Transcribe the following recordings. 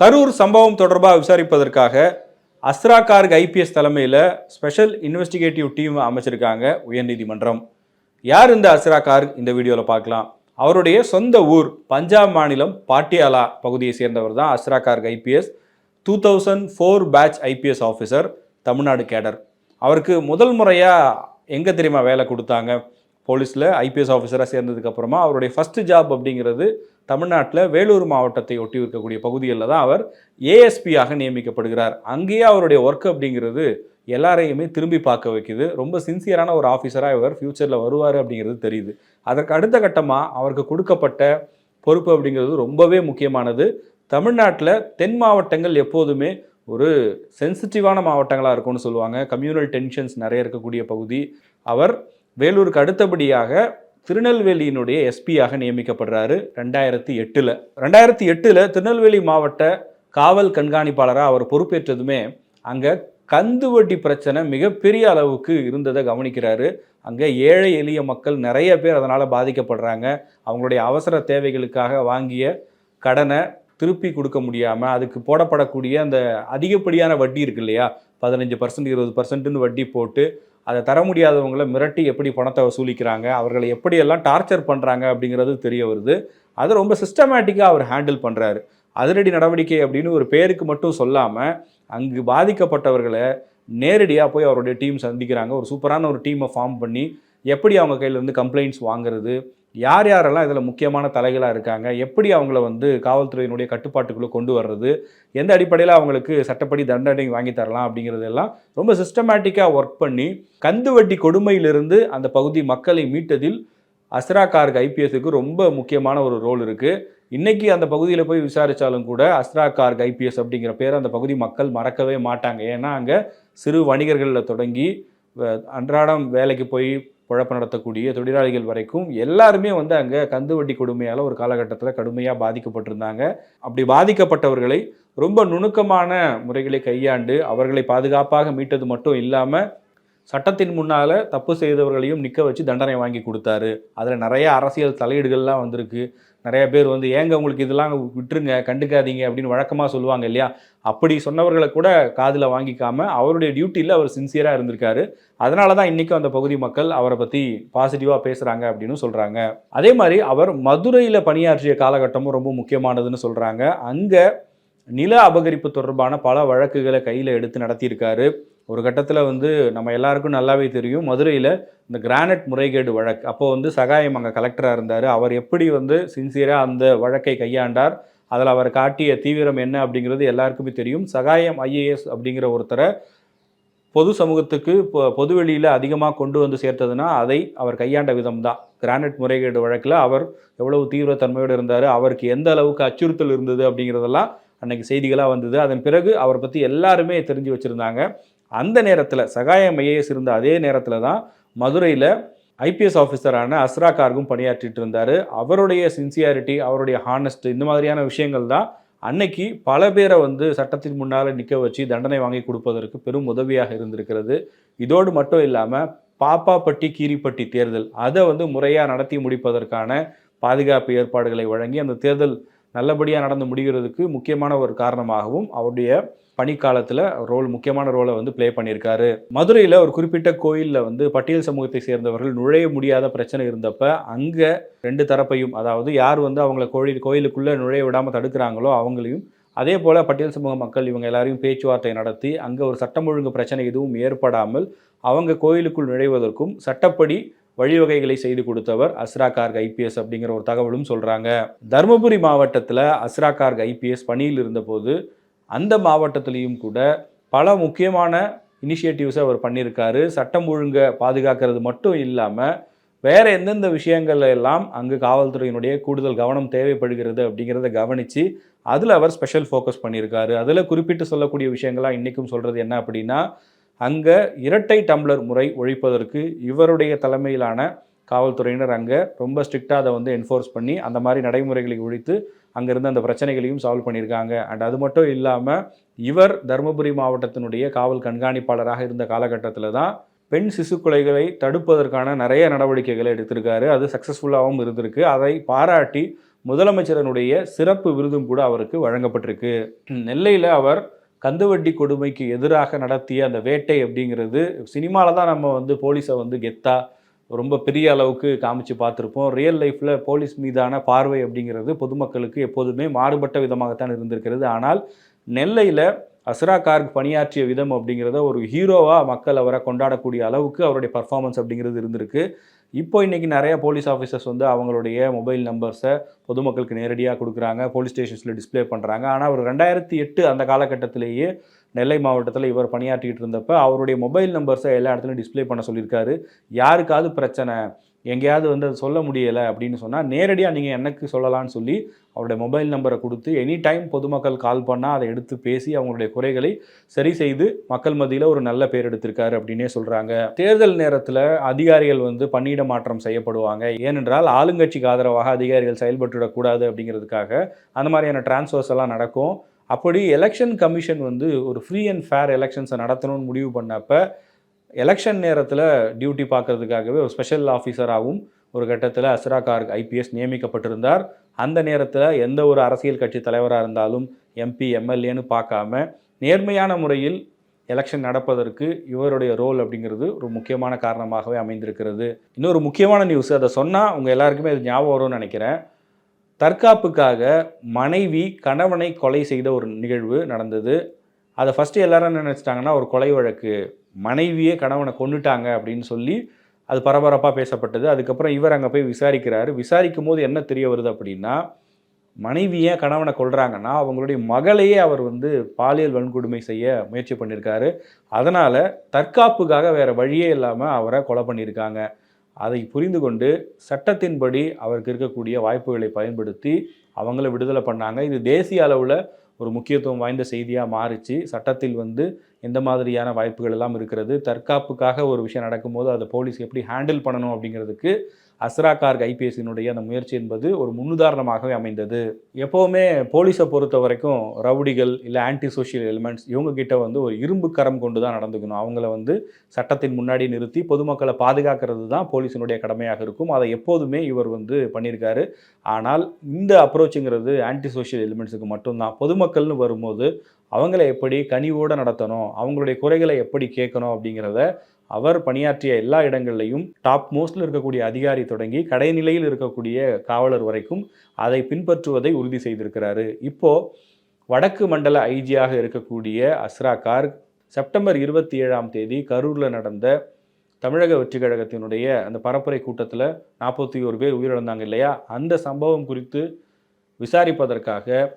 கரூர் சம்பவம் தொடர்பாக விசாரிப்பதற்காக அஸ்ரா கார்க் ஐபிஎஸ் தலைமையில் ஸ்பெஷல் இன்வெஸ்டிகேட்டிவ் டீம் அமைச்சிருக்காங்க உயர்நீதிமன்றம். யார் இந்த அஸ்ரா கார்க்? இந்த வீடியோவில் பார்க்கலாம். அவருடைய சொந்த ஊர் பஞ்சாப் மாநிலம் பாட்டியாலா பகுதியை சேர்ந்தவர் தான் Asra Garg IPS. Two thousand four batch IPS officer Tamil Nadu cadre. அவருக்கு முதல் முறையாக எங்கே தெரியுமா வேலை கொடுத்தாங்க? போலீஸில் ஐபிஎஸ் ஆஃபீஸராக சேர்ந்ததுக்கப்புறமா அவருடைய ஃபஸ்ட்டு ஜாப் அப்படிங்கிறது தமிழ்நாட்டில் வேலூர் மாவட்டத்தை ஒட்டி இருக்கக்கூடிய பகுதிகளில் தான் அவர் ஏஎஸ்பியாக நியமிக்கப்படுகிறார். அங்கேயே அவருடைய ஒர்க் அப்படிங்கிறது எல்லாரையுமே திரும்பி பார்க்க வைக்குது. ரொம்ப சின்சியரான ஒரு ஆஃபீஸராக இவர் ஃப்யூச்சரில் வருவார் அப்படிங்கிறது தெரியுது. அதற்கு அடுத்த கட்டமாக அவருக்கு கொடுக்கப்பட்ட பொறுப்பு அப்படிங்கிறது ரொம்பவே முக்கியமானது. தமிழ்நாட்டில் தென் மாவட்டங்கள் எப்போதுமே ஒரு சென்சிட்டிவான மாவட்டங்களாக இருக்கும்னு சொல்லுவாங்க. கம்யூனல் டென்ஷன்ஸ் நிறைய இருக்கக்கூடிய பகுதி. அவர் வேலூருக்கு அடுத்தபடியாக திருநெல்வேலியினுடைய எஸ்பியாக நியமிக்கப்படுறாரு ரெண்டாயிரத்தி எட்டில். ரெண்டாயிரத்தி எட்டில் திருநெல்வேலி மாவட்ட காவல் கண்காணிப்பாளராக அவர் பொறுப்பேற்றதுமே அங்கே கந்து வட்டி பிரச்சனை மிகப்பெரிய அளவுக்கு இருந்ததை கவனிக்கிறாரு. அங்கே ஏழை எளிய மக்கள் நிறைய பேர் அதனால் பாதிக்கப்படுறாங்க. அவங்களுடைய அவசர தேவைகளுக்காக வாங்கிய கடனை திருப்பி கொடுக்க முடியாமல் அதுக்கு போடப்படக்கூடிய அந்த அதிகப்படியான வட்டி இருக்கு இல்லையா? பதினஞ்சு பர்சன்ட் இருபது பர்சன்ட்னு வட்டி போட்டு அதை தர முடியாதவங்களை மிரட்டி எப்படி பணத்தை வசூலிக்கிறாங்க அவர்களை எப்படியெல்லாம் டார்ச்சர் பண்ணுறாங்க அப்படிங்கிறது தெரிய வருது. அது ரொம்ப சிஸ்டமேட்டிக்காக அவர் ஹேண்டில் பண்ணுறாரு அதிரடி நடவடிக்கை அப்படின்னு ஒரு பேருக்கு மட்டும் சொல்லாமல் அங்கு பாதிக்கப்பட்டவர்களை நேரடியாக போய் அவருடைய டீம் சந்திக்கிறாங்க. ஒரு சூப்பரான ஒரு டீமை ஃபார்ம் பண்ணி எப்படி அவங்க கையிலேருந்து கம்ப்ளைண்ட்ஸ் வாங்குறது யார் யாரெல்லாம் இதில் முக்கியமான தலைகளாக இருக்காங்க எப்படி அவங்கள வந்து காவல்துறையினுடைய கட்டுப்பாட்டுக்குள்ளே கொண்டு வர்றது எந்த அடிப்படையில் அவங்களுக்கு சட்டப்படி தண்டனை வாங்கி தரலாம் அப்படிங்கிறதெல்லாம் ரொம்ப சிஸ்டமேட்டிக்காக ஒர்க் பண்ணி கந்து வட்டி கொடுமையிலிருந்து அந்த பகுதி மக்களை மீட்டதில் அஸ்ரா கார்க் ஐபிஎஸ்க்கு ரொம்ப முக்கியமான ஒரு ரோல் இருக்குது இன்னைக்கு அந்த பகுதியில் போய் விசாரித்தாலும் கூட அஸ்ரா கார்க் ஐபிஎஸ் அப்படிங்கிற பேர் அந்த பகுதி மக்கள் மறக்கவே மாட்டாங்க. ஏன்னா அங்கே சிறு வணிகர்களில் தொடங்கி வ- அன்றாடம் வேலைக்கு போய் குழப்பம் நடத்தக்கூடிய தொழிலாளிகள் வரைக்கும் எல்லாருமே வந்து அங்கே கந்து வட்டி கொடுமையால் ஒரு காலகட்டத்தில் கடுமையாக பாதிக்கப்பட்டிருந்தாங்க. அப்படி பாதிக்கப்பட்டவர்களை ரொம்ப நுணுக்கமான முறைகளை கையாண்டு அவர்களை பாதுகாப்பாக மீட்டது மட்டும் இல்லாமல் சட்டத்தின் முன்னால் தப்பு செய்தவர்களையும் நிற்க வச்சு தண்டனை வாங்கி கொடுத்தாரு. அதில் நிறைய அரசியல் தலையீடுகள்லாம் வந்திருக்கு. நிறைய பேர் வந்து ஏங்க உங்களுக்கு இதெல்லாம் விட்டுருங்க கண்டுக்காதீங்க அப்படின்னு வழக்கமாக சொல்லுவாங்க இல்லையா? அப்படி சொன்னவர்களை கூட காதில் வாங்கிக்காமல் அவருடைய டியூட்டியில் அவர் சின்சியராக இருந்திருக்காரு. அதனால தான் இன்றைக்கும் அந்த பகுதி மக்கள் அவரை பற்றி பாசிட்டிவாக பேசுகிறாங்க அப்படின்னு சொல்கிறாங்க அதே மாதிரி அவர் மதுரையில் பணியாற்றிய காலகட்டமும் ரொம்ப முக்கியமானதுன்னு சொல்கிறாங்க அங்கே நில அபகரிப்பு தொடர்பான பல வழக்குகளை கையில் எடுத்து நடத்தியிருக்காரு. ஒரு கட்டத்தில் வந்து நம்ம எல்லாருக்கும் நல்லாவே தெரியும். மதுரையில் இந்த கிரானைட் முறைகேடு வழக்கு. அப்போது வந்து சகாயம் அங்கே கலெக்டராக இருந்தார். அவர் எப்படி வந்து சின்சியராக அந்த வழக்கை கையாண்டார்? அதில் அவர் காட்டிய தீவிரம் என்ன அப்படிங்கிறது எல்லாருக்குமே தெரியும். சகாயம் ஐஏஎஸ் அப்படிங்கிற ஒருத்தரை பொது சமூகத்துக்கு இப்போ பொதுவெளியில் அதிகமாக கொண்டு வந்து சேர்த்ததுன்னா அதை அவர் கையாண்ட விதம் தான் கிரானைட் முறைகேடு வழக்கில் அவர் எவ்வளவு தீவிரத்தன்மையோடு இருந்தார் அவருக்கு எந்த அளவுக்கு அச்சுறுத்தல் இருந்தது அப்படிங்கிறதெல்லாம் அன்னைக்கு செய்திகளாக வந்தது. அதன் பிறகு அவரை பற்றி எல்லாருமே தெரிஞ்சு வச்சுருந்தாங்க. அந்த நேரத்தில் சகாயம் ஐஏஎஸ் இருந்த அதே நேரத்தில் தான் மதுரையில் ஐபிஎஸ் ஆஃபீஸரான அஸ்ரா கார்கும் பணியாற்றிட்டு இருந்தார். அவருடைய சின்சியாரிட்டி அவருடைய ஹானஸ்ட் இந்த மாதிரியான விஷயங்கள் தான் அன்னைக்கு பல பேரை வந்து சட்டத்தின் முன்னால் நிற்க வச்சு தண்டனை வாங்கி கொடுப்பதற்கு பெரும் உதவியாக இருந்திருக்கிறது. இதோடு மட்டும் இல்லாமல் பாப்பாப்பட்டி கீரிப்பட்டி தேர்தல் அதை வந்து முறையாக நடத்தி முடிப்பதற்கான பாதுகாப்பு ஏற்பாடுகளை வழங்கி அந்த தேர்தல் நல்லபடியாக நடந்து முடிகிறதுக்கு முக்கியமான ஒரு காரணமாகவும் அவருடைய பணிக்காலத்தில் ரோல் முக்கியமான ரோலை வந்து ப்ளே பண்ணியிருக்காரு. மதுரையில் ஒரு குறிப்பிட்ட கோயிலில் வந்து பட்டியல் சமூகத்தை சேர்ந்தவர்கள் நுழைய முடியாத பிரச்சனை இருந்தப்ப அங்கே ரெண்டு தரப்பையும் அதாவது யார் வந்து அவங்கள கோயில் கோயிலுக்குள்ளே நுழைய விடாமல் தடுக்கிறாங்களோ அவங்களையும் அதே போல் பட்டியல் சமூக மக்கள் இவங்க எல்லாரையும் பேச்சுவார்த்தை நடத்தி அங்கே ஒரு சட்டம் ஒழுங்கு பிரச்சனை எதுவும் ஏற்படாமல் அவங்க கோயிலுக்குள் நுழைவதற்கும் சட்டப்படி வழிவகைகளை செய்து கொடுத்தவர் அஸ்ரா கார்க் ஐபிஎஸ் அப்படிங்கிற ஒரு தகவலும் சொல்கிறாங்க தருமபுரி மாவட்டத்தில் அஸ்ரா கார்க் ஐபிஎஸ் பணியில் இருந்தபோது அந்த மாவட்டத்திலையும் கூட பல முக்கியமான இனிஷியேட்டிவ்ஸை அவர் பண்ணியிருக்காரு. சட்டம் ஒழுங்கை பாதுகாக்கிறது மட்டும் இல்லாமல் வேறு எந்தெந்த விஷயங்கள் எல்லாம் அங்கு காவல்துறையினுடைய கூடுதல் கவனம் தேவைப்படுகிறது அப்படிங்கிறத கவனித்து அதில் அவர் ஸ்பெஷல் ஃபோக்கஸ் பண்ணியிருக்காரு. அதில் குறிப்பிட்டு சொல்லக்கூடிய விஷயங்களாக இன்றைக்கும் சொல்கிறது என்ன அப்படின்னா அங்கே இரட்டை டம்ளர் முறை ஒழிப்பதற்கு இவருடைய தலைமையிலான காவல்துறையினர் அங்கே ரொம்ப ஸ்ட்ரிக்டாக அதை வந்து என்ஃபோர்ஸ் பண்ணி அந்த மாதிரி நடைமுறைகளை ஒழித்து அங்கேருந்து அந்த பிரச்சனைகளையும் சால்வ் பண்ணியிருக்காங்க. அண்ட் அது மட்டும் இல்லாமல் இவர் தருமபுரி மாவட்டத்தினுடைய காவல் கண்காணிப்பாளராக இருந்த காலகட்டத்தில் தான் பெண் சிசு கொலைகளை தடுப்பதற்கான நிறைய நடவடிக்கைகளை எடுத்திருக்காரு. அது சக்ஸஸ்ஃபுல்லாகவும் இருந்திருக்கு. அதை பாராட்டி முதலமைச்சரனுடைய சிறப்பு விருதும் கூட அவருக்கு வழங்கப்பட்டிருக்கு. நெல்லையில் அவர் கந்துவட்டி கொடுமைக்கு எதிராக நடத்திய அந்த வேட்டை அப்படிங்கிறது சினிமாவில் தான் நம்ம வந்து போலீஸை வந்து கெத்தா ரொம்ப பெரிய அளவுக்கு காமிச்சு பார்த்துருப்போம். ரியல் லைஃப்பில் போலீஸ் மீதான பார்வை அப்படிங்கிறது பொதுமக்களுக்கு எப்போதுமே மாறுபட்ட விதமாகத்தான் இருந்திருக்கிறது. ஆனால் நெல்லையில் அஸ்ரா கார்க் பணியாற்றிய விதம் அப்படிங்கிறத ஒரு ஹீரோவாக மக்கள் அவரை கொண்டாடக்கூடிய அளவுக்கு அவருடைய பர்ஃபார்மன்ஸ் அப்படிங்கிறது இருந்திருக்கு. இப்போ இன்றைக்கி நிறைய போலீஸ் ஆஃபீஸர்ஸ் வந்து அவங்களுடைய மொபைல் நம்பர்ஸை பொதுமக்களுக்கு நேரடியாக கொடுக்குறாங்க போலீஸ் ஸ்டேஷன்ஸில் டிஸ்ப்ளே பண்ணுறாங்க ஆனால் ஒரு ரெண்டாயிரத்தி எட்டு அந்த காலகட்டத்திலேயே நெல்லை மாவட்டத்தில் இவர் பணியாற்றிட்டு இருந்தப்ப அவருடைய மொபைல் நம்பர்ஸை எல்லா இடத்துலையும் டிஸ்ப்ளே பண்ண சொல்லியிருக்காரு. யாருக்காவது பிரச்சனை எங்கேயாவது வந்து அது சொல்ல முடியலை அப்படின்னு சொன்னால் நேரடியாக நீங்கள் எனக்கு சொல்லலாம்னு சொல்லி அவருடைய மொபைல் நம்பரை கொடுத்து எனி டைம் பொதுமக்கள் கால் பண்ணால் அதை எடுத்து பேசி அவங்களுடைய குறைகளை சரி செய்து மக்கள் மத்தியில் ஒரு நல்ல பேர் எடுத்திருக்காரு அப்படின்னே சொல்கிறாங்க தேர்தல் நேரத்தில் அதிகாரிகள் வந்து பணியிட மாற்றம் செய்யப்படுவாங்க. ஏனென்றால் ஆளுங்கட்சிக்கு ஆதரவாக அதிகாரிகள் செயல்பட்டுவிடக்கூடாது அப்படிங்கிறதுக்காக அந்த மாதிரியான டிரான்ஸ்ஃபர்ஸ் எல்லாம் நடக்கும். அப்படி எலெக்ஷன் கமிஷன் வந்து ஒரு ஃப்ரீ அண்ட் ஃபேர் எலெக்ஷன்ஸை நடத்தணும்னு முடிவு பண்ணப்போ எலெக்ஷன் நேரத்தில் டியூட்டி பார்க்கறதுக்காகவே ஒரு ஸ்பெஷல் ஆஃபீஸராகவும் ஒரு கட்டத்தில் அஸ்ரா கார்க் ஐபிஎஸ் நியமிக்கப்பட்டிருந்தார். அந்த நேரத்தில் எந்த ஒரு அரசியல் கட்சி தலைவராக இருந்தாலும் எம்பி எம்எல்ஏன்னு பார்க்காம நேர்மையான முறையில் எலெக்ஷன் நடப்பதற்கு இவருடைய ரோல் அப்படிங்கிறது ஒரு முக்கியமான காரணமாகவே அமைந்திருக்கிறது. இன்னொரு முக்கியமான நியூஸ் அதை சொன்னால் உங்கள் எல்லாருக்குமே அது ஞாபகம் வரும்னு நினைக்கிறேன். தற்காப்புக்காக மனைவி கணவனை கொலை செய்த ஒரு நிகழ்வு நடந்தது. அதை ஃபஸ்ட்டு எல்லாரும் என்ன நினச்சிட்டாங்கன்னா ஒரு கொலை வழக்கு. மனைவியே கணவனை கொண்டுட்டாங்க அப்படின்னு சொல்லி அது பரபரப்பாக பேசப்பட்டது. அதுக்கப்புறம் இவர் அங்கே போய் விசாரிக்கிறாரு. விசாரிக்கும் போது என்ன தெரிய வருது அப்படின்னா மனைவியே கணவனை கொள்கிறாங்கன்னா அவங்களுடைய மகளையே அவர் வந்து பாலியல் வன்கொடுமை செய்ய முயற்சி பண்ணியிருக்காரு. அதனால் தற்காப்புக்காக வேறு வழியே இல்லாமல் அவரை கொலை பண்ணியிருக்காங்க. அதை புரிந்து கொண்டு சட்டத்தின்படி அவருக்கு இருக்கக்கூடிய வாய்ப்புகளை பயன்படுத்தி அவங்கள விடுதலை பண்ணாங்க. இது தேசிய அளவில் ஒரு முக்கியத்துவம் வாய்ந்த செய்தியாக மாறிச்சு. சட்டத்தில் வந்து எந்த மாதிரியான வாய்ப்புகள் எல்லாம் இருக்கிறது? தற்காப்புக்காக ஒரு விஷயம் நடக்கும்போது அதை போலீஸ் எப்படி ஹேண்டில் பண்ணணும் அப்படிங்கிறதுக்கு அஸ்ரா கார்க் ஐபிஎஸ்சினுடைய அந்த முயற்சி என்பது ஒரு முன்னுதாரணமாகவே அமைந்தது. எப்போவுமே போலீஸை பொறுத்த வரைக்கும் ரவுடிகள் இல்லை ஆன்டி சோஷியல் எலிமெண்ட்ஸ் இவங்க கிட்ட வந்து ஒரு இரும்பு கரம் கொண்டு தான் நடந்துக்கணும். அவங்கள வந்து சட்டத்தின் முன்னாடி நிறுத்தி பொதுமக்களை பாதுகாக்கிறது தான் போலீஸினுடைய கடமையாக இருக்கும். அதை எப்போதுமே இவர் வந்து பண்ணியிருக்காரு. ஆனால் இந்த அப்ரோச்சுங்கிறது ஆன்டி சோஷியல் எலிமெண்ட்ஸுக்கு மட்டும்தான். பொதுமக்கள்னு வரும்போது அவங்கள எப்படி கனிவோடு நடத்தணும் அவங்களுடைய குறைகளை எப்படி கேட்கணும் அப்படிங்கிறத அவர் பணியாற்றிய எல்லா இடங்கள்லையும் டாப் மோஸ்டில் இருக்கக்கூடிய அதிகாரி தொடங்கி கடைநிலையில் இருக்கக்கூடிய காவலர் வரைக்கும் அதை பின்பற்றுவதை உறுதி செய்திருக்கிறாரு. இப்போ வடக்கு மண்டல ஐஜியாக இருக்கக்கூடிய அஸ்ரா கார்க் செப்டம்பர் இருபத்தி ஏழாம் தேதி கரூரில் நடந்த தமிழக வெற்றி கழகத்தினுடைய அந்த பரப்புரை கூட்டத்தில் நாற்பத்தி ஒரு பேர் உயிரிழந்தாங்க இல்லையா? அந்த சம்பவம் குறித்து விசாரிப்பதற்காக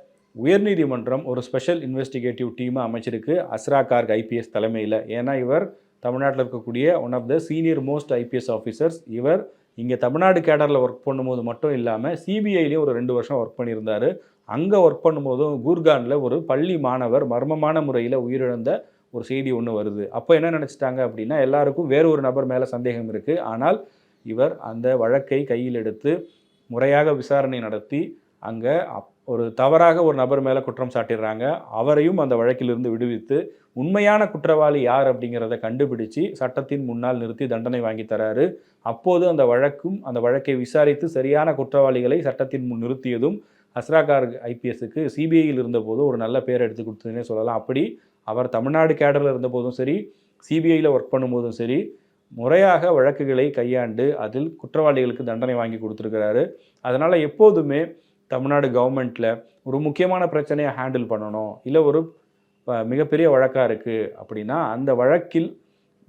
உயர்நீதிமன்றம் ஒரு ஸ்பெஷல் இன்வெஸ்டிகேட்டிவ் டீமை அமைச்சிருக்கு. அஸ்ரா கார்க் ஐபிஎஸ் தலைமையில். ஏன்னா இவர் தமிழ்நாட்டில் இருக்கக்கூடிய one of the senior most IPS officers இவர் இங்கே தமிழ்நாடு கேடரில் ஒர்க் பண்ணும்போது மட்டும் இல்லாமல் சிபிஐலேயும் ஒரு ரெண்டு வருஷம் ஒர்க் பண்ணியிருந்தார். அங்கே ஒர்க் பண்ணும்போதும் கூர்கானில் ஒரு பள்ளி மாணவர் மர்மமான முறையில் உயிரிழந்த ஒரு செய்தி ஒன்று வருது. அப்போ என்ன நினச்சிட்டாங்க அப்படின்னா எல்லாருக்கும் வேறு ஒரு நபர் மேலே சந்தேகம் இருக்குது ஆனால் இவர் அந்த வழக்கை கையில் எடுத்து முறையாக விசாரணை நடத்தி அங்கே அப் ஒரு தவறாக ஒரு நபர் மேலே குற்றம் சாட்டிடுறாங்க. அவரையும் அந்த வழக்கிலிருந்து விடுவித்து உண்மையான குற்றவாளி யார் அப்படிங்கிறத கண்டுபிடிச்சு சட்டத்தின் முன்னால் நிறுத்தி தண்டனை வாங்கி தராரு. அப்போது அந்த வழக்கும் அந்த வழக்கை விசாரித்து சரியான குற்றவாளிகளை சட்டத்தின் முன் நிறுத்தியதும் அஸ்ராகார் ஐபிஎஸ்க்கு சிபிஐயில் இருந்தபோது ஒரு நல்ல பேர் எடுத்து கொடுத்ததுன்னே சொல்லலாம். அப்படி அவர் தமிழ்நாடு கேடரில் இருந்தபோதும் சரி சிபிஐயில் ஒர்க் பண்ணும்போதும் சரி முறையாக வழக்குகளை கையாண்டு அதில் குற்றவாளிகளுக்கு தண்டனை வாங்கி கொடுத்துருக்கிறாரு. அதனால் எப்போதுமே தமிழ்நாடு கவர்மெண்ட்டில் ஒரு முக்கியமான பிரச்சனையை ஹேண்டில் பண்ணணும். இல்லை ஒரு மிகப்பெரிய வழக்காக இருக்குது அப்படின்னா அந்த வழக்கில்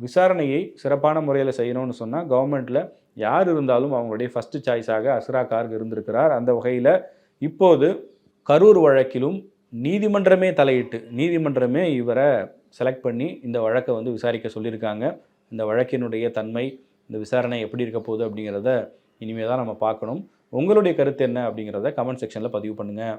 விசாரணையை சிறப்பான முறையில் செய்யணும்னு சொன்னால் கவர்மெண்ட்டில் யார் இருந்தாலும் அவங்களுடைய ஃபஸ்ட்டு சாய்ஸாக அஸ்ரா கார்க் இருந்திருக்கிறார். அந்த வகையில் இப்போது கரூர் வழக்கிலும் நீதிமன்றமே தலையிட்டு நீதிமன்றமே இவரை செலக்ட் பண்ணி இந்த வழக்கை வந்து விசாரிக்க சொல்லியிருக்காங்க. இந்த வழக்கினுடைய தன்மை இந்த விசாரணை எப்படி இருக்க போகுது அப்படிங்கிறத இனிமேல் தான் நம்ம பார்க்கணும். உங்களுடைய கருத்து என்ன அப்படிங்கிறத கமெண்ட் செக்ஷனில் பதிவு பண்ணுங்கள்